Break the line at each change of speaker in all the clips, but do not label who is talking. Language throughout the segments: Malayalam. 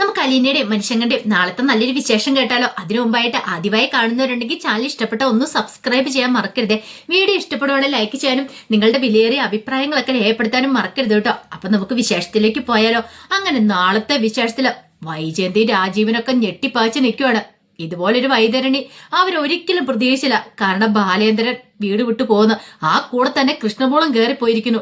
നമുക്ക് അലീനയുടെയും മനുഷ്യങ്ങളുടെയും നാളത്തെ നല്ലൊരു വിശേഷം കേട്ടാലോ? അതിനു മുമ്പായിട്ട് ആദ്യമായി കാണുന്നവരുണ്ടെങ്കിൽ ചാനൽ ഇഷ്ടപ്പെട്ട ഒന്ന് സബ്സ്ക്രൈബ് ചെയ്യാൻ മറക്കരുത്. വീഡിയോ ഇഷ്ടപ്പെടുവാണെങ്കിൽ ലൈക്ക് ചെയ്യാനും നിങ്ങളുടെ വിലയേറിയ അഭിപ്രായങ്ങളൊക്കെ രേഖപ്പെടുത്താനും മറക്കരുത് കേട്ടോ. അപ്പൊ നമുക്ക് വിശേഷത്തിലേക്ക് പോയാലോ? അങ്ങനെ നാളത്തെ വിശേഷത്തിൽ വൈജയന്തി രാജീവനൊക്കെ ഞെട്ടിപ്പാച്ച് നിൽക്കുവാണ്. ഇതുപോലൊരു വൈതരണി അവരൊരിക്കലും പ്രതീക്ഷിച്ചില്ല. കാരണം ബാലേന്ദ്രൻ വീട് വിട്ടു പോകുന്നു. ആ കൂടെ തന്നെ കൃഷ്ണമോളം കയറിപ്പോയിരിക്കുന്നു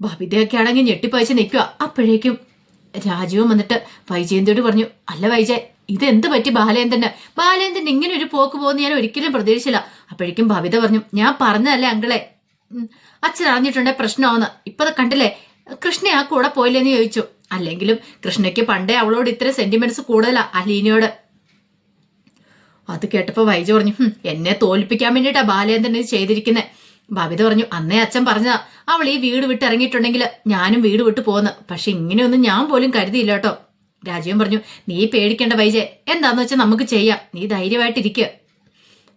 ബബിതയൊക്കെ ആണെങ്കിൽ ഞെട്ടിപ്പാച്ച് നിൽക്കുക. അപ്പോഴേക്കും രാജീവും വന്നിട്ട് വൈജയന്തിയോട് പറഞ്ഞു അല്ല വൈജയ് ഇതെന്ത് പറ്റി ബാലേന്ദ്രന്? ബാലേന്ദ്രൻ ഇങ്ങനെ ഒരു പോക്ക് പോകുന്ന ഞാൻ ഒരിക്കലും പ്രതീക്ഷിച്ചില്ല. അപ്പോഴേക്കും ഭവിത പറഞ്ഞു ഞാൻ പറഞ്ഞതല്ലേ അങ്കിളെ? അച്ഛൻ അറിഞ്ഞിട്ടുണ്ടെ പ്രശ്നമാവുന്ന ഇപ്പൊ കണ്ടില്ലേ? കൃഷ്ണ ആ കൂടെ പോയില്ലെന്ന് ചോദിച്ചു. അല്ലെങ്കിലും കൃഷ്ണയ്ക്ക് പണ്ടേ അവളോട് ഇത്ര സെന്റിമെന്റ്സ് കൂടുതലാ അലീനയോട്. അത് കേട്ടപ്പോ വൈജ പറഞ്ഞു എന്നെ തോൽപ്പിക്കാൻ വേണ്ടിട്ടാ ബാലേന്ദ്രൻ ഇത് ചെയ്തിരിക്കുന്നത് ബബിത പറഞ്ഞു അന്നേ അച്ഛൻ പറഞ്ഞതാ. അവൾ ഈ വീട് വിട്ട് ഇറങ്ങിയിട്ടുണ്ടെങ്കിൽ ഞാനും വീട് വിട്ട് പോന്ന് പക്ഷെ ഇങ്ങനെയൊന്നും ഞാൻ പോലും കരുതിയില്ല കേട്ടോ. രാജീവൻ പറഞ്ഞു നീ പേടിക്കേണ്ട വൈജെ. എന്താന്ന് വെച്ചാൽ നമുക്ക് ചെയ്യാം. നീ ധൈര്യമായിട്ടിരിക്കുക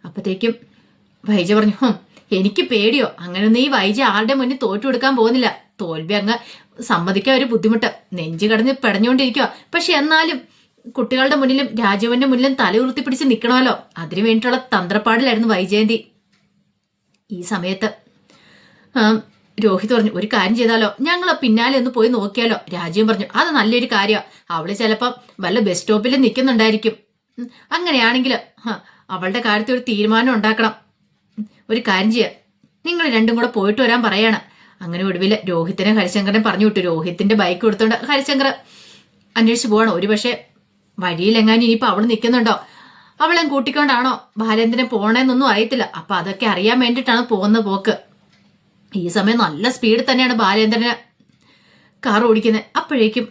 അപ്പത്തേക്കും വൈജ പറഞ്ഞു ഹും എനിക്ക് പേടിയോ? അങ്ങനെ നീ വൈജ ആരുടെ മുന്നിൽ തോറ്റു കൊടുക്കാൻ പോകുന്നില്ല. തോൽവി അങ്ങ് സമ്മതിക്കാൻ ഒരു ബുദ്ധിമുട്ട്. നെഞ്ചു കടഞ്ഞ് പെടഞ്ഞുകൊണ്ടിരിക്കുക പക്ഷെ എന്നാലും കുട്ടികളുടെ മുന്നിലും രാജീവന്റെ മുന്നിലും തലയുറുത്തി പിടിച്ച് നിൽക്കണമല്ലോ അതിനു വേണ്ടിയിട്ടുള്ള തന്ത്രപ്പാടിലായിരുന്നു വൈജയന്തി. ഈ സമയത്ത്. രോഹിത് പറഞ്ഞു ഒരു കാര്യം ചെയ്താലോ? ഞങ്ങൾ പിന്നാലെ ഒന്ന് പോയി നോക്കിയാലോ? രാജീവ് പറഞ്ഞു അത് നല്ലൊരു കാര്യമാണ് അവൾ ചിലപ്പോൾ വല്ല ബസ് സ്റ്റോപ്പിൽ നിൽക്കുന്നുണ്ടായിരിക്കും അങ്ങനെയാണെങ്കിൽ അവളുടെ കാര്യത്തിൽ ഒരു തീരുമാനം ഉണ്ടാക്കണം. ഒരു കാര്യം ചെയ്യാം. നിങ്ങൾ രണ്ടും കൂടെ പോയിട്ട് വരാൻ പറയാണ്. അങ്ങനെ ഒടുവിൽ രോഹിത്തിനെ ഹരിശങ്കറിനെ പറഞ്ഞു വിട്ടു. രോഹിത്തിന്റെ ബൈക്ക് കൊടുത്തോണ്ട് ഹരിശങ്കർ അന്വേഷിച്ച് പോവാണ്. ഒരു പക്ഷേ വഴിയിലെങ്ങാനും ഇനിയിപ്പോൾ അവൾ നിൽക്കുന്നുണ്ടോ അവളെ കൂട്ടിക്കൊണ്ടാണോ ബാലേന്ദ്രനെ പോണേന്നൊന്നും അറിയത്തില്ല. അപ്പൊ അതൊക്കെ അറിയാൻ വേണ്ടിയിട്ടാണ് പോകുന്ന പോക്ക്. ഈ സമയം നല്ല സ്പീഡിൽ തന്നെയാണ് ബാലേന്ദ്രന് കാർ ഓടിക്കുന്നത്. അപ്പോഴേക്കും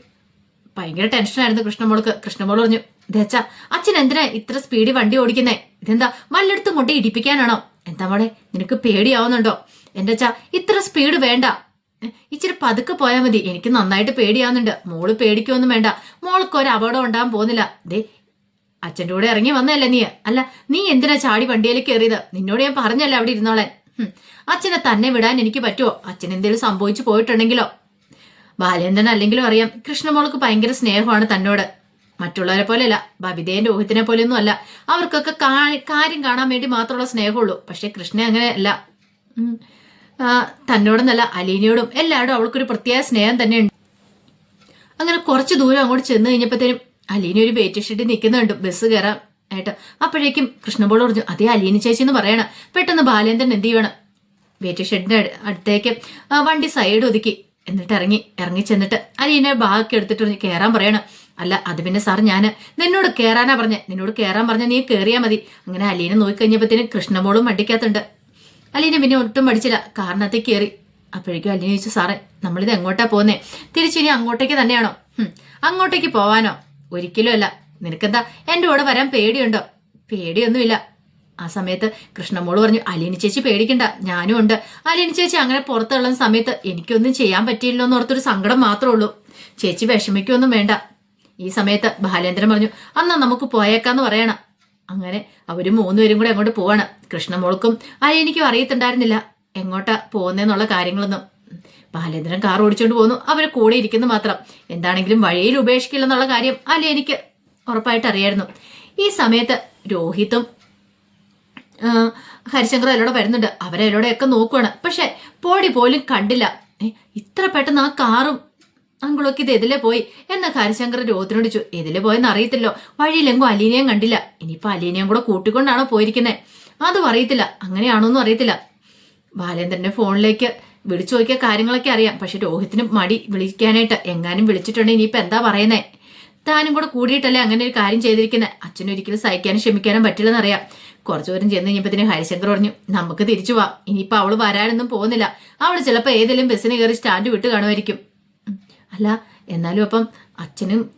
ഭയങ്കര ടെൻഷനായിരുന്നു കൃഷ്ണമോൾക്ക്. കൃഷ്ണമോൾ പറഞ്ഞു ദച്ച അച്ഛൻ എന്തിനാ ഇത്ര സ്പീഡിൽ വണ്ടി ഓടിക്കുന്നേ? ഇതെന്താ വല്ലയിടത്തും കൊണ്ട് ഇടിപ്പിക്കാനാണോ? എന്താ മോളെ നിനക്ക് പേടിയാവുന്നുണ്ടോ? എന്റെ അച്ഛാ ഇത്ര സ്പീഡ് വേണ്ട. ഇച്ചിരി പതുക്കെ പോയാൽ മതി. എനിക്ക് നന്നായിട്ട് പേടിയാവുന്നുണ്ട്. മോൾ പേടിക്കൊന്നും വേണ്ട. മോൾക്ക് ഒരു അപകടം ഉണ്ടാകാൻ പോകുന്നില്ല. ദേ അച്ഛന്റെ കൂടെ ഇറങ്ങി വന്നതല്ലേ നീ? അല്ല നീ എന്തിനാ ചാടി വണ്ടിയിൽ കയറിയത്? നിന്നോട് ഞാൻ പറഞ്ഞല്ലേ അവിടെ ഇരുന്നോളെ അച്ഛനെ തന്നെ വിടാൻ എനിക്ക് പറ്റുമോ അച്ഛൻ എന്തെങ്കിലും സംഭവിച്ചു പോയിട്ടുണ്ടെങ്കിലോ? ബാലേന്ദ്രൻ അല്ലെങ്കിലും അറിയാം കൃഷ്ണമോൾക്ക് ഭയങ്കര സ്നേഹമാണ് തന്നോട്. മറ്റുള്ളവരെ പോലെയല്ല ബബിതയും രോഹിത്തിനെ പോലെയൊന്നും അല്ല. അവർക്കൊക്കെ കാര്യം കാണാൻ വേണ്ടി മാത്രമുള്ള സ്നേഹമുള്ളൂ. പക്ഷെ കൃഷ്ണ അങ്ങനെ അല്ല തന്നോടെന്നല്ല അലീനയോടും എല്ലാവരോടും അവൾക്കൊരു പ്രത്യേക സ്നേഹം തന്നെയുണ്ട്. അങ്ങനെ കുറച്ച് ദൂരം അങ്ങോട്ട് ചെന്ന് കഴിഞ്ഞപ്പോഴത്തേനും അലീന ഒരു വെയിറ്റ് ഷീറ്റ് നിൽക്കുന്നുണ്ട് ബസ് കയറാം ഏട്ടാ അപ്പോഴേക്കും കൃഷ്ണപോൾ പറഞ്ഞു അതേ അലീന ചേച്ചി എന്ന് പറയണം. പെട്ടെന്ന് ബാലേന്ദ്രൻ എന്ത് ചെയ്യണം? വെയിറ്റ് ഷെഡിന്റെ അടുത്തേക്ക് വണ്ടി സൈഡ് ഒതുക്കി. എന്നിട്ട് ഇറങ്ങി ഇറങ്ങി ചെന്നിട്ട് അലീന ബാഗൊക്കെ എടുത്തിട്ട് പറഞ്ഞു കയറാൻ പറയണം. അല്ല അത് പിന്നെ സാർ ഞാൻ നിന്നോട് കയറാനാ പറഞ്ഞ. നിന്നോട് കയറാൻ പറഞ്ഞ നീ കയറിയാ മതി. അങ്ങനെ അലീന നോക്കിക്കഴിഞ്ഞപ്പോഴത്തേനും കൃഷ്ണമോളും മടിക്കാത്തുണ്ട്. അലീന പിന്നെ ഒട്ടും മടിച്ചില്ല. കാരണത്തിൽ കയറി അപ്പോഴേക്കും അലീന ചോദിച്ചു സാറേ നമ്മളിത് എങ്ങോട്ടാ പോകുന്നേ തിരിച്ചിനി അങ്ങോട്ടേക്ക് തന്നെയാണോ? അങ്ങോട്ടേക്ക് പോവാനോ? ഒരിക്കലും അല്ല. നിനക്കെന്താ? എന്റെ കൂടെ വരാൻ പേടിയുണ്ടോ? പേടിയൊന്നുമില്ല. ആ സമയത്ത് കൃഷ്ണമോൾ പറഞ്ഞു അലീന ചേച്ചി പേടിക്കണ്ട ഞാനും ഉണ്ട്. അലീന ചേച്ചി അങ്ങനെ പുറത്തുള്ള സമയത്ത് എനിക്കൊന്നും ചെയ്യാൻ പറ്റിയില്ലോ എന്ന് ഓർത്തൊരു സങ്കടം മാത്രമേ ഉള്ളൂ. ചേച്ചി വിഷമിക്കൊന്നും വേണ്ട. ഈ സമയത്ത് ബാലേന്ദ്രൻ പറഞ്ഞു അന്നാ നമുക്ക് പോയേക്കാന്ന് പറയണം. അങ്ങനെ അവർ മൂന്നുപേരും കൂടെ അങ്ങോട്ട് പോവാണ്. കൃഷ്ണമോൾക്കും അലീനിക്കും അറിയത്തുണ്ടായിരുന്നില്ല. എങ്ങോട്ടാ പോകുന്നതെന്നുള്ള കാര്യങ്ങളൊന്നും. ബാലേന്ദ്രൻ കാർ ഓടിച്ചുകൊണ്ട് പോന്നു. അവർ കൂടെ ഇരിക്കുന്നു മാത്രം. എന്താണെങ്കിലും വഴിയിൽ ഉപേക്ഷിക്കില്ലെന്നുള്ള കാര്യം അല്ല എനിക്ക് ഉറപ്പായിട്ട് അറിയായിരുന്നു. ഈ സമയത്ത് രോഹിത്തും ഹരിശങ്കർ അതിലൂടെ വരുന്നുണ്ട്. അവരെ അതിലൂടെയൊക്കെ നോക്കുവാണ്. പക്ഷെ പോടി പോലും കണ്ടില്ല. ഇത്ര പെട്ടെന്ന് ആ കാറും അങ്കിളൊക്കെ ഇത് എതിലെ പോയി എന്ന് ഹരിശങ്കർ രോഹിത്തിനോട് ചോ എതിലെ പോയെന്ന് അറിയത്തില്ലോ. വഴിയിലെങ്കും അലീനയും കണ്ടില്ല. ഇനിയിപ്പോ അലീനയും കൂടെ കൂട്ടിക്കൊണ്ടാണോ പോയിരിക്കുന്നത് അതും അറിയത്തില്ല. അങ്ങനെയാണോന്നും അറിയത്തില്ല. ബാലേന്ദ്രന്റെ ഫോണിലേക്ക് വിളിച്ചു നോക്കിയ കാര്യങ്ങളൊക്കെ അറിയാം. പക്ഷെ രോഹിത്തിന് മടി വിളിക്കാനായിട്ട് എങ്ങാനും വിളിച്ചിട്ടുണ്ടെങ്കിൽ ഇനിയിപ്പോൾ എന്താ പറയുന്നേ? താനും കൂടെ കൂടിയിട്ടല്ലേ അങ്ങനെ ഒരു കാര്യം ചെയ്തിരിക്കുന്നത് അച്ഛനൊരിക്കലും സഹിക്കാനും ക്ഷമിക്കാനും പറ്റില്ലെന്ന് അറിയാം കുറച്ചു ദൂരം ചെന്ന് കഴിഞ്ഞപ്പത്തിന് ഹരിശങ്കർ പറഞ്ഞു നമുക്ക് തിരിച്ചു പോവാം ഇനിയിപ്പോൾ അവൾ വരാനൊന്നും പോകുന്നില്ല. അവൾ ചിലപ്പോൾ ഏതെങ്കിലും ബസ്സിന് കയറി സ്റ്റാൻഡ് വിട്ട് കാണുമായിരിക്കും. അല്ല എന്നാലും അപ്പം അച്ഛനും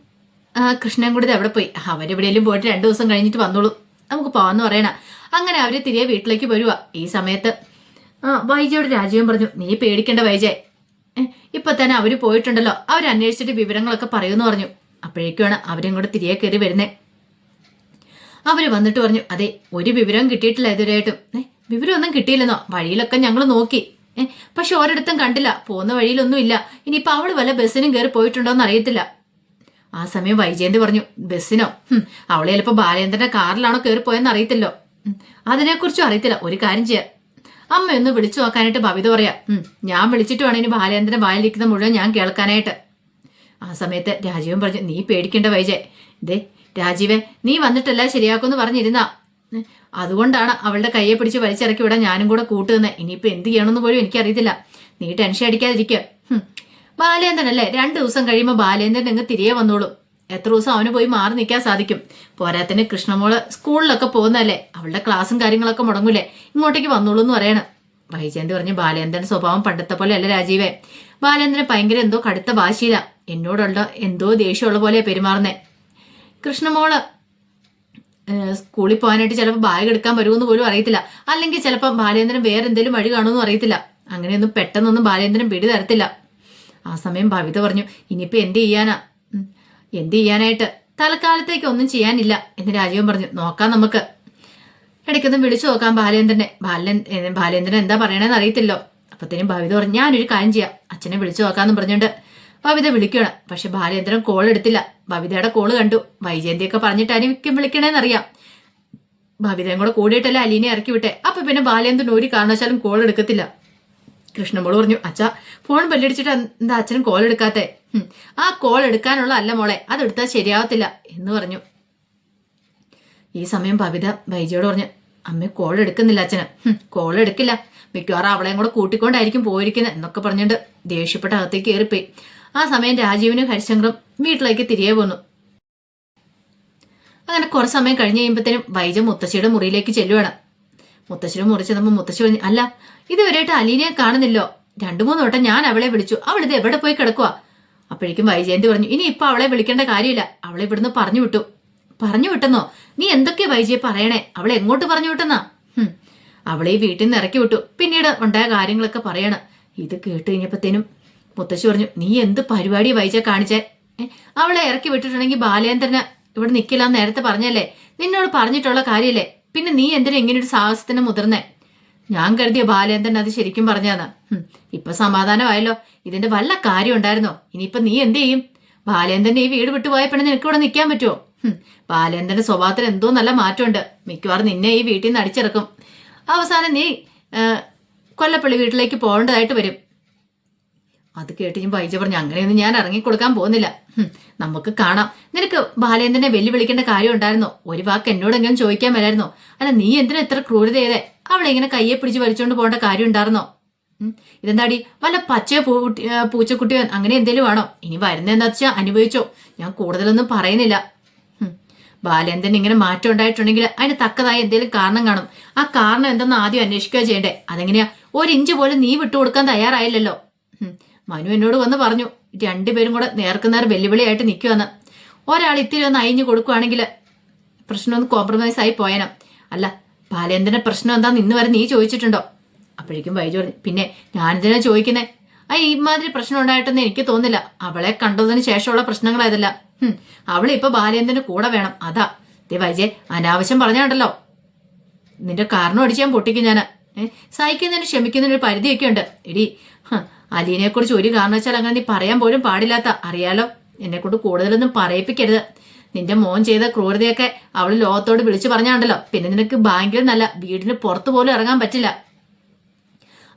കൃഷ്ണൻ കൂടി അവിടെ പോയി? അവരെവിടെയെങ്കിലും പോയിട്ട് രണ്ടു ദിവസം കഴിഞ്ഞിട്ട് വന്നോളൂ. നമുക്ക് പോവാന്ന് പറയണ. അങ്ങനെ അവർ തിരികെ വീട്ടിലേക്ക് വരുവാ. ഈ സമയത്ത് ആ വൈജയോട് രാജീവൻ പറഞ്ഞു നീ പേടിക്കേണ്ട വൈജയ് ഇപ്പൊ തന്നെ അവർ പോയിട്ടുണ്ടല്ലോ. അവരന്വേഷിച്ചിട്ട് വിവരങ്ങളൊക്കെ പറയുമെന്ന് പറഞ്ഞു. അപ്പോഴേക്കുമാണ് അവരും കൂടെ തിരികെ കയറി വരുന്നേ. അവർ വന്നിട്ട് പറഞ്ഞു അതെ ഒരു വിവരവും കിട്ടിയിട്ടില്ല ഇതുവരെയായിട്ടും. വിവരം വിവരമൊന്നും കിട്ടിയില്ലെന്നോ? വഴിയിലൊക്കെ ഞങ്ങൾ നോക്കി. ഏഹ് പക്ഷെ ഒരിടത്തും കണ്ടില്ല. പോകുന്ന വഴിയിലൊന്നും ഇല്ല ഇനിയിപ്പൊ അവൾ വല്ല ബസ്സിനും കയറി പോയിട്ടുണ്ടോന്ന് അറിയത്തില്ല. ആ സമയം വൈജയന്തി പറഞ്ഞു ബസ്സിനോ? അവളെ ചിലപ്പോൾ ബാലേന്ദ്രന്റെ കാറിലാണോ കയറി പോയെന്ന് അറിയത്തില്ലോ അതിനെക്കുറിച്ചും അറിയത്തില്ല. ഒരു കാര്യം ചെയ്യാം. അമ്മ ഒന്ന് വിളിച്ചു നോക്കാനായിട്ട് ഭവിത പറയാ ഞാൻ വിളിച്ചിട്ട് വേണം ഇനി ബാലേന്ദ്രൻ വായിലിരിക്കുന്ന മുഴുവൻ ഞാൻ കേൾക്കാനായിട്ട്. ആ സമയത്ത് രാജീവൻ പറഞ്ഞു നീ പേടിക്കേണ്ട വൈജയ് ദേ രാജീവൻ നീ വന്നിട്ടല്ല ശരിയാക്കുമെന്ന് പറഞ്ഞിരുന്ന. അതുകൊണ്ടാണ് അവളുടെ കയ്യെ പിടിച്ച് വലിച്ചിറക്കി വിടാൻ ഞാനും കൂടെ കൂട്ടുന്നത് ഇനിയിപ്പോ എന്ത് ചെയ്യണമെന്ന് പോലും എനിക്കറിയത്തില്ല. നീ ടെൻഷൻ അടിക്കാതിരിക്കുക ബാലേന്ദ്രൻ അല്ലേ രണ്ടു ദിവസം കഴിയുമ്പോൾ ബാലേന്ദ്രൻ അങ്ങ് തിരികെ വന്നോളും. എത്ര ദിവസം അവന് പോയി മാറി നിൽക്കാൻ സാധിക്കും? പോരാത്തിന് കൃഷ്ണമോൾ സ്കൂളിലൊക്കെ പോകുന്നതല്ലേ? അവളുടെ ക്ലാസ്സും കാര്യങ്ങളൊക്കെ മുടങ്ങൂലേ? ഇങ്ങോട്ടേക്ക് വന്നോളൂ എന്ന് പറയണം. വൈജയന്തി പറഞ്ഞു ബാലേന്ദ്രൻ സ്വഭാവം പണ്ടത്തെ പോലെ അല്ല രാജീവേ. ബാലേന്ദ്രൻ ഭയങ്കര എന്തോ കടുത്ത ഭാഷയില എന്നോടുള്ള എന്തോ ദേഷ്യമുള്ള പോലെ പെരുമാറുന്നേ. കൃഷ്ണമോൾ സ്കൂളിൽ പോകാനായിട്ട് ചിലപ്പോൾ ബാഗ് എടുക്കാൻ വരുമെന്ന് പോലും അറിയത്തില്ല. അല്ലെങ്കിൽ ചിലപ്പോൾ ബാലേന്ദ്രൻ വേറെ എന്തെങ്കിലും വഴി കാണുമെന്നും അറിയത്തില്ല. അങ്ങനെയൊന്നും പെട്ടെന്നൊന്നും ബാലേന്ദ്രൻ പിടി തരത്തില്ല ആ സമയം ഭവിത പറഞ്ഞു ഇനിയിപ്പോൾ എന്ത് ചെയ്യാനാ? എന്ത് ചെയ്യാനായിട്ട്? തൽക്കാലത്തേക്ക് ഒന്നും ചെയ്യാനില്ല എന്ന് രാജീവൻ പറഞ്ഞു. നോക്കാം നമുക്ക്. ഇടയ്ക്കൊന്നും വിളിച്ചു നോക്കാം ബാലേന്ദ്രനെ. ബാലൻ ബാലേന്ദ്രൻ എന്താ പറയണേന്ന് അറിയത്തില്ലോ. അപ്പത്തേനും ഭവിത പറഞ്ഞു ഞാനൊരു കാര്യം ചെയ്യാം. അച്ഛനെ വിളിച്ചു നോക്കാന്ന് പറഞ്ഞുകൊണ്ട് ഭവിത വിളിക്കണം പക്ഷെ ബാലേന്ദ്രൻ കോൾ എടുത്തില്ല. ഭവിതയുടെ കോൾ കണ്ടു. വൈജയന്തിയൊക്കെ പറഞ്ഞിട്ടായിരിക്കും വിളിക്കണേന്നറിയാം ഭവിതയും കൂടെ കൂടിയിട്ടല്ലേ അലീനെ ഇറക്കി വിട്ടെ. അപ്പൊ പിന്നെ ബാലേന്ദ്രൻ ഒരു കാരണവശാലും കോൾ എടുക്കത്തില്ല. കൃഷ്ണമോൾ പറഞ്ഞു അച്ഛ ഫോൺ ബെല്ലടിച്ചിട്ട് എന്താ അച്ഛനും കോൾ എടുക്കാത്തെ? ആ കോൾ എടുക്കാനുള്ള അല്ല മോളെ അതെടുത്താൽ ശരിയാവത്തില്ല എന്ന് പറഞ്ഞു. ഈ സമയം പവിത ബൈജിയോട് പറഞ്ഞു അമ്മ കോൾ എടുക്കുന്നില്ല അച്ഛന്. കോൾ എടുക്കില്ല. മിക്കവാറും അവളെയും കൂടെ കൂട്ടിക്കൊണ്ടായിരിക്കും പോയിരിക്കുന്നത് എന്നൊക്കെ പറഞ്ഞിട്ട് ദേഷ്യപ്പെട്ട അകത്തേക്ക് കയറിപ്പോയി. ആ സമയം രാജീവിനും ഹരിശങ്കറും വീട്ടിലേക്ക് തിരികെ പോന്നു. അങ്ങനെ കുറച്ച് സമയം കഴിഞ്ഞ് കഴിയുമ്പോഴത്തേനും വൈജ മുത്തശ്ശിയുടെ മുറിയിലേക്ക് ചെല്ലുവാണ്. മുത്തശ്ശിയുടെ മുറി ചെന്നപ്പോൾ മുത്തശ്ശി അല്ല ഇതുവരെയായിട്ട് അലീനയെ കാണുന്നില്ലോ. രണ്ടു മൂന്ന് വട്ടം ഞാൻ അവളെ വിളിച്ചു. അവൾ ഇത് എവിടെ പോയി കിടക്കുക അപ്പോഴേക്കും വൈജയന്തി പറഞ്ഞു ഇനി ഇപ്പൊ അവളെ വിളിക്കേണ്ട കാര്യമില്ല. അവളെ ഇവിടുന്ന് പറഞ്ഞു വിട്ടു. പറഞ്ഞു വിട്ടെന്നോ? നീ എന്തൊക്കെയാ വൈജയെ പറയണേ? അവളെ എങ്ങോട്ട് പറഞ്ഞു വിട്ടെന്നാ. അവളെ ഈ വീട്ടിൽ നിന്ന് ഇറക്കി വിട്ടു. പിന്നീട് ഉണ്ടായ കാര്യങ്ങളൊക്കെ പറയണം. ഇത് കേട്ട് കഴിഞ്ഞപ്പോഴത്തേനും മുത്തശ്ശി പറഞ്ഞു നീ എന്ത് പരിപാടി വൈജ കാണിച്ചേ? അവളെ ഇറക്കി വിട്ടിട്ടുണ്ടെങ്കിൽ ബാലേന്ദ്രന് ഇവിടെ നിൽക്കില്ല നേരത്തെ പറഞ്ഞല്ലേ? നിന്നോട് പറഞ്ഞിട്ടുള്ള കാര്യല്ലേ? പിന്നെ നീ എന്തിനാ ഇങ്ങനെ ഒരു സാഹസത്തിന് മുതിർന്നേ? ഞാൻ കരുതിയ ബാലേന്ദ്രൻ അത് ശരിക്കും പറഞ്ഞാന്ന് ഇപ്പൊ സമാധാനമായല്ലോ. ഇതിന്റെ വല്ല കാര്യം ഉണ്ടായിരുന്നോ? ഇനിയിപ്പൊ നീ എന്ത് ചെയ്യും? ബാലേന്ദ്രൻ ഈ വീട് വിട്ടു പോയ പിന്നെ നിനക്ക് ഇവിടെ നിൽക്കാൻ പറ്റുമോ ബാലേന്ദ്രന്റെ സ്വഭാവത്തിൽ എന്തോ നല്ല മാറ്റമുണ്ട്. മിക്കവാറും നിന്നെ ഈ വീട്ടിൽ നിന്ന് അടിച്ചിറക്കും. അവസാനം നീ കൊല്ലപ്പള്ളി വീട്ടിലേക്ക് പോകേണ്ടതായിട്ട് വരും. അത് കേട്ട് ഞാൻ വൈജ പറഞ്ഞു അങ്ങനെയൊന്നും ഞാൻ ഇറങ്ങിക്കൊടുക്കാൻ പോകുന്നില്ല. നമുക്ക് കാണാം. നിനക്ക് ബാലേന്ദ്രനെ വെല്ലുവിളിക്കേണ്ട കാര്യം ഉണ്ടായിരുന്നോ? ഒരു വാക്ക് എന്നോടെങ്കിലും ചോദിക്കാൻ വരായിരുന്നോ? അല്ല നീ എന്തിനാ ഇത്ര ക്രൂരത ചെയ്തേ അവളെ ഇങ്ങനെ കയ്യെ പിടിച്ച് വലിച്ചോണ്ട് പോകേണ്ട കാര്യം ഉണ്ടായിരുന്നോ? ഇതെന്താടി? വല്ല പച്ച പൂച്ചക്കുട്ടിയോ അങ്ങനെ എന്തേലും ആണോ? ഇനി വരുന്നതെന്താ വെച്ചാൽ അനുഭവിച്ചോ? ഞാൻ കൂടുതലൊന്നും പറയുന്നില്ല. ബാലേന്ദ്രൻ ഇങ്ങനെ മാറ്റം ഉണ്ടായിട്ടുണ്ടെങ്കിൽ അതിന് തക്കതായ എന്തെങ്കിലും കാരണം കാണും. ആ കാരണം എന്തെന്ന് ആദ്യം അന്വേഷിക്കുക ചെയ്യണ്ടേ? അതെങ്ങനെയാ? ഒരു ഇഞ്ച് പോലും നീ വിട്ടുകൊടുക്കാൻ തയ്യാറായില്ലല്ലോ. മനു എന്നോട് വന്ന് പറഞ്ഞു രണ്ടുപേരും കൂടെ നേർക്കുന്നേർ വെല്ലുവിളിയായിട്ട് നിൽക്കുവെന്ന് ഒരാൾ ഇത്തിരി ഒന്ന് അയഞ്ഞു കൊടുക്കുവാണെങ്കിൽ പ്രശ്നമൊന്ന് കോംപ്രമൈസ് ആയി പോയനം. അല്ല ബാലേന്ദ്രന്റെ പ്രശ്നം എന്താന്ന് ഇന്ന് വരെ നീ ചോദിച്ചിട്ടുണ്ടോ? അപ്പോഴേക്കും വൈജു പറഞ്ഞു പിന്നെ ഞാനെന്തിനാ ചോദിക്കുന്നേ? ആ ഇമാതിരി പ്രശ്നം ഉണ്ടായിട്ടെന്ന് എനിക്ക് തോന്നില്ല അവളെ കണ്ടതിന് ശേഷമുള്ള പ്രശ്നങ്ങളായതല്ല ഹും, അവളെ ഇപ്പൊ ബാലേന്ദ്രന് കൂടെ വേണം. അതാ. ദേ വൈജയ് അനാവശ്യം പറഞ്ഞാണ്ടല്ലോ. നിന്റെ കാരണം അടിച്ച് ഞാൻ പൊട്ടിക്കും ഞാൻ സഹിക്കുന്നതിന് ക്ഷമിക്കുന്നതിന് ഒരു പരിധിയൊക്കെ ഉണ്ട്. എടി അലീനെ കുറിച്ച് ഒരു കാരണവശാൽ അങ്ങനെ നീ പറയാൻ പോലും പാടില്ലാത്ത അറിയാലോ? എന്നെ കൊണ്ട് കൂടുതലൊന്നും പറയിപ്പിക്കരുത്. നിന്റെ മോൻ ചെയ്ത ക്രൂരതയൊക്കെ അവൾ ലോകത്തോട് വിളിച്ചു പറഞ്ഞാണ്ടല്ലോ. പിന്നെ നിനക്ക് ബാങ്കിൽ നല്ല വീടിന് പുറത്തു പോലും ഇറങ്ങാൻ പറ്റില്ല.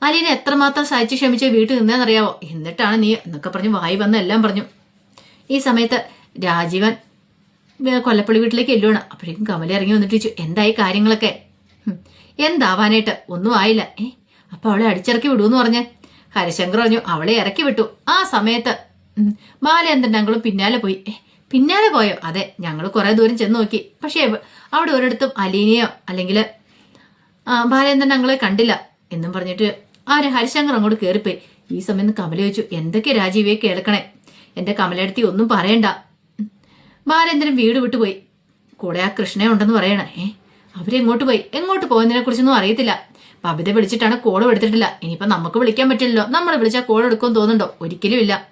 അലീനെ എത്രമാത്രം സഹിച്ച് ക്ഷമിച്ച് വീട്ടിൽ നിന്നേന്നറിയാവോ എന്നിട്ടാണ് നീ എന്നൊക്കെ പറഞ്ഞ് വായി വന്ന് എല്ലാം പറഞ്ഞു. ഈ സമയത്ത് രാജീവൻ കൊല്ലപ്പള്ളി വീട്ടിലേക്ക് എല്ലുവാണ് അപ്പോഴേക്കും കമല ഇറങ്ങി വന്നിട്ട് ചോദിച്ചു എന്തായി കാര്യങ്ങളൊക്കെ? എന്താവാനായിട്ട്? ഒന്നും ആയില്ല. ഏ അപ്പൊ അവളെ അടിച്ചിറക്കി വിടൂന്ന് പറഞ്ഞ്. ഹരിശങ്കർ പറഞ്ഞു അവളെ ഇറക്കി വിട്ടു. ആ സമയത്ത്. ഉം, ബാലേന്ദ്രൻ ഞങ്ങളും പിന്നാലെ പോയി. പിന്നാലെ പോയോ? അതെ ഞങ്ങൾ കുറേ ദൂരം ചെന്ന് നോക്കി. പക്ഷേ അവിടെ ഒരിടത്തും അലീനയോ അല്ലെങ്കിൽ ബാലേന്ദ്രൻ ഞങ്ങളെ കണ്ടില്ല എന്നും പറഞ്ഞിട്ട് ആര് ഹരിശങ്കർ അങ്ങോട്ട് കയറിപ്പോയി ഈ സമയത്ത് കമല ചോദിച്ചു എന്തൊക്കെ രാജീവിയെ കേൾക്കണേ? എന്റെ കമലടുത്തി ഒന്നും പറയണ്ട. ബാലചന്ദ്രൻ വീട് വിട്ടുപോയി. കൂടെ ആ കൃഷ്ണ ഉണ്ടെന്ന് പറയണേ. അവരെങ്ങോട്ട് പോയി? എങ്ങോട്ട് പോയതിനെ കുറിച്ചൊന്നും അറിയത്തില്ല. ബബിത വിളിച്ചിട്ടാണ് കോൾ എടുത്തിട്ടില്ല. ഇനിയിപ്പോ നമുക്ക് വിളിക്കാൻ പറ്റില്ലല്ലോ. നമ്മൾ വിളിച്ചാൽ കോൾ എടുക്കുമെന്ന് തോന്നുന്നുണ്ടോ? ഒരിക്കലും ഇല്ല.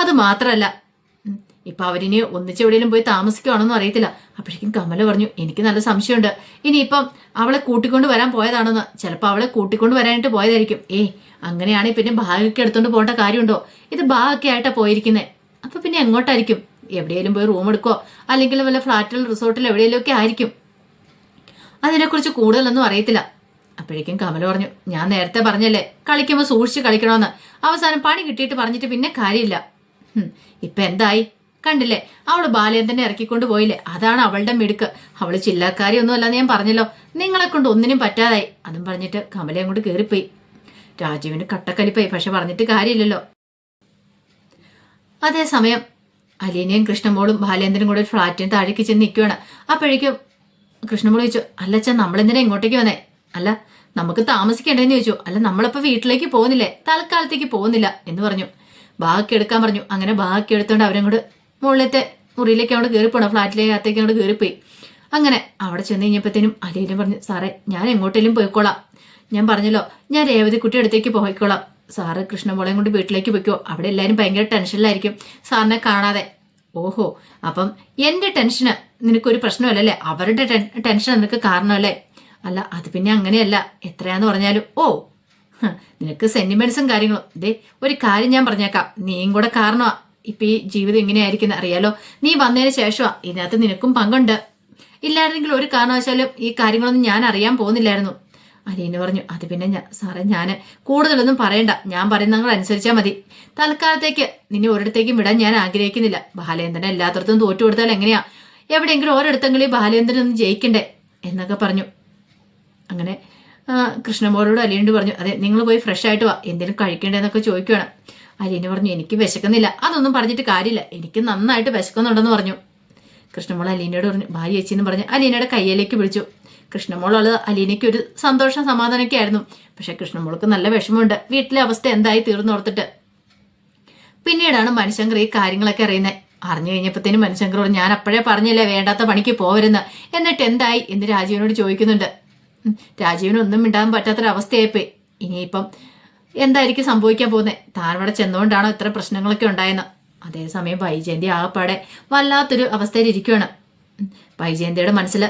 അത് മാത്രമല്ല ഇപ്പം അവരിനി ഒന്നിച്ചെവിടെയെങ്കിലും പോയി താമസിക്കുവാണെന്നും അറിയത്തില്ല. അപ്പോഴേക്കും കമല പറഞ്ഞു എനിക്ക് നല്ല സംശയമുണ്ട്. ഇനിയിപ്പം അവളെ കൂട്ടിക്കൊണ്ട് വരാൻ പോയതാണെന്ന്. ചിലപ്പോൾ അവളെ കൂട്ടിക്കൊണ്ട് വരാനായിട്ട് പോയതായിരിക്കും. ഏ അങ്ങനെയാണെങ്കിൽ പിന്നെ ബാഗൊക്കെ എടുത്തുകൊണ്ട് പോകേണ്ട കാര്യമുണ്ടോ? ഇത് ബാഗൊക്കെ ആയിട്ടാ പോയിരിക്കുന്നത് അപ്പൊ പിന്നെ എങ്ങോട്ടായിരിക്കും? എവിടെയെങ്കിലും പോയി റൂം എടുക്കോ? അല്ലെങ്കിൽ വല്ല ഫ്ലാറ്റിൽ റിസോർട്ടിൽ എവിടെയെങ്കിലും ഒക്കെ ആയിരിക്കും. അതിനെക്കുറിച്ച് കൂടുതലൊന്നും അറിയത്തില്ല. അപ്പോഴേക്കും കമല പറഞ്ഞു ഞാൻ നേരത്തെ പറഞ്ഞല്ലേ കളിക്കുമ്പോൾ സൂക്ഷിച്ച് കളിക്കണമെന്ന് അവസാനം പണി കിട്ടിയിട്ട് പറഞ്ഞിട്ട് പിന്നെ കാര്യമില്ല. ഇപ്പൊ എന്തായി? കണ്ടില്ലേ അവൾ അവൾ തന്നെ ഇറക്കിക്കൊണ്ട് പോയില്ലേ? അതാണ് അവളുടെ മിടുക്ക്. അവൾ ചില്ലക്കാരി ഒന്നും അല്ലെന്ന് ഞാൻ പറഞ്ഞല്ലോ. നിങ്ങളെ കൊണ്ട് ഒന്നിനും പറ്റാതായി. അതും പറഞ്ഞിട്ട് കമല അങ്ങോട്ട് കയറിപ്പോയി രാജുവിന് കട്ടക്കലിപ്പായി പക്ഷെ പറഞ്ഞിട്ട് കാര്യമില്ലല്ലോ. അതേസമയം അലീനയും കൃഷ്ണമോളും ബാലേന്ദ്രനും കൂടെ ഫ്ളാറ്റിന് താഴേക്ക് ചെന്ന് നിൽക്കുകയാണ് അപ്പോഴേക്കും കൃഷ്ണമോൾ ചോദിച്ചു അല്ലച്ചാ നമ്മളെന്തിനാ ഇങ്ങോട്ടേക്ക് വന്നേ? അല്ല നമുക്ക് താമസിക്കേണ്ടതെന്ന് ചോദിച്ചു. അല്ല നമ്മളിപ്പോ വീട്ടിലേക്ക് പോകുന്നില്ലേ? തൽക്കാലത്തേക്ക് പോകുന്നില്ല എന്ന് പറഞ്ഞു. ബാക്കി എടുക്കാൻ പറഞ്ഞു. അങ്ങനെ ബാക്കി എടുത്തോണ്ട് അവരും കൂടെ മുകളിലത്തെ മുറിയിലേക്ക് അവിടെ കയറി പോണം. ഫ്ലാറ്റിലേക്ക് അകത്തേക്ക് അവിടെ കയറിപ്പോയി. അങ്ങനെ അവിടെ ചെന്ന് കഴിഞ്ഞപ്പോഴത്തേനും അലയിലും പറഞ്ഞു സാറേ ഞാൻ എങ്ങോട്ടേലും പോയിക്കോളാം. ഞാൻ പറഞ്ഞല്ലോ ഞാൻ രേവതി കുട്ടി അടുത്തേക്ക് പോയിക്കോളാം. സാറ് കൃഷ്ണമോളെയും കൊണ്ട് വീട്ടിലേക്ക് പോയിക്കോ. അവിടെ എല്ലാവരും ഭയങ്കര ടെൻഷനിലായിരിക്കും. സാറിനെ കാണാതെ. ഓഹോ അപ്പം എന്റെ ടെൻഷന് നിനക്കൊരു പ്രശ്നമല്ലല്ലേ? അവരുടെ ടെൻ- ടെൻഷൻ നിനക്ക് കാരണമല്ലേ? അല്ല അത് പിന്നെ അങ്ങനെയല്ല. എത്രയാന്ന് പറഞ്ഞാലും ഓ നിനക്ക് സെന്റിമെന്റ്സും കാര്യങ്ങളും. ദേ ഒരു കാര്യം ഞാൻ പറഞ്ഞേക്കാം. നീയും കൂടെ കാരണമാ. ഇപ്പൊ ഈ ജീവിതം ഇങ്ങനെയായിരിക്കുന്ന അറിയാലോ? നീ വന്നതിന് ശേഷമാ. ഇതിനകത്ത് നിനക്കും പങ്കുണ്ട്. ഇല്ലായിരുന്നെങ്കിൽ ഒരു കാരണവശാലും ഈ കാര്യങ്ങളൊന്നും ഞാൻ അറിയാൻ പോകുന്നില്ലായിരുന്നു. അലീന പറഞ്ഞു അത് പിന്നെ ഞാൻ സാറേ ഞാൻ കൂടുതലൊന്നും പറയണ്ട. ഞാൻ പറയുന്നങ്ങൾ അനുസരിച്ചാൽ മതി. തൽക്കാലത്തേക്ക് നിന്നെ ഒരിടത്തേക്കും വിടാൻ ഞാൻ ആഗ്രഹിക്കുന്നില്ല. ബാലേന്ദ്രനെ എല്ലാത്തടത്തും തോറ്റു കൊടുത്താൽ എങ്ങനെയാ? എവിടെയെങ്കിലും ഓരോരുത്തെങ്കിലും ഈ ബാലേന്ദ്രൻ ജയിക്കണ്ടേ? എന്നൊക്കെ പറഞ്ഞു. അങ്ങനെ കൃഷ്ണമോളോട് അലീനോട് പറഞ്ഞു അതെ നിങ്ങൾ പോയി ഫ്രഷ് ആയിട്ട് വാ എന്തെങ്കിലും കഴിക്കേണ്ടതെന്നൊക്കെ ചോദിക്കുകയാണ് അലീന പറഞ്ഞു എനിക്ക് വിശക്കുന്നില്ല അതൊന്നും പറഞ്ഞിട്ട് കാര്യമില്ല എനിക്ക് നന്നായിട്ട് വിശക്കുന്നുണ്ടെന്ന് പറഞ്ഞു. കൃഷ്ണമോൾ അലീനയോട് പറഞ്ഞു ഭാര്യ ചേച്ചി എന്ന് പറഞ്ഞ് അലീനയുടെ കയ്യിലേക്ക് വിളിച്ചു. കൃഷ്ണമോളത് അലീനയ്ക്ക് ഒരു സന്തോഷം സമാധാനമൊക്കെ ആയിരുന്നു പക്ഷെ കൃഷ്ണമോൾക്ക് നല്ല വിഷമമുണ്ട് വീട്ടിലെ അവസ്ഥ എന്തായി തീർന്നു തീർന്നോർത്തിട്ട് പിന്നീടാണ് മനുശങ്കർ ഈ കാര്യങ്ങളൊക്കെ അറിയുന്നത് അറിഞ്ഞു കഴിഞ്ഞപ്പോഴത്തേനും മനുശങ്കറോട് ഞാൻ അപ്പോഴേ പറഞ്ഞില്ലേ വേണ്ടാത്ത പണിക്ക് പോവരുന്ന് എന്നിട്ട് എന്തായി എന്ന് രാജീവനോട് ചോദിക്കുന്നുണ്ട്. ഉം, രാജീവിന് ഒന്നും മിണ്ടാൻ പറ്റാത്തൊരവസ്ഥയായിപ്പോയി. ഇനിയിപ്പം എന്തായിരിക്കും സംഭവിക്കാൻ പോകുന്നത് താൻ ഇവിടെ ചെന്നുകൊണ്ടാണോ ഇത്ര പ്രശ്നങ്ങളൊക്കെ ഉണ്ടായെന്ന്? അതേസമയം വൈജയന്തി ആകപ്പാടെ വല്ലാത്തൊരു ഉം, വൈജയന്തിയുടെ മനസ്സിൽ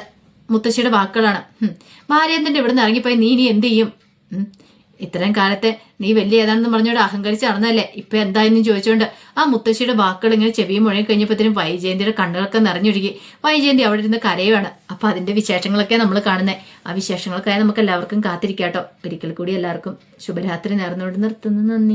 മുത്തശ്ശിയുടെ വാക്കുകളാണ്. ഭാര്യേന്ദ്രന്റെ ഇവിടുന്ന് ഇറങ്ങിപ്പോയി. നീ ഇനി എന്ത് ചെയ്യും? ഇത്രയും കാലത്തെ നീ വലിയ ഏതാണെന്ന് പറഞ്ഞോട് അഹങ്കരിച്ച് നടന്നല്ലേ ഇപ്പൊ എന്തായെന്ന് ചോദിച്ചുകൊണ്ട് ആ മുത്തശ്ശിയുടെ വാക്കുകൾ ഇങ്ങനെ ചെവിയും മുഴങ്ങി കഴിഞ്ഞപ്പോഴത്തേനും വൈജയന്തിയുടെ കണ്ണുകളൊക്കെ നിറഞ്ഞൊഴുകി. വൈജയന്തി അവിടെ ഇരുന്ന് കരയുവാണ്. അപ്പൊ അതിന്റെ വിശേഷങ്ങളൊക്കെ നമ്മൾ കാണുന്നത് ആ വിശേഷങ്ങൾക്കായി നമുക്ക് എല്ലാവർക്കും കാത്തിരിക്കാട്ടോ. ഒരിക്കൽ കൂടി എല്ലാവർക്കും ശുഭരാത്രി നേർന്നുകൊണ്ട് നിർത്തുന്നു. നന്ദി.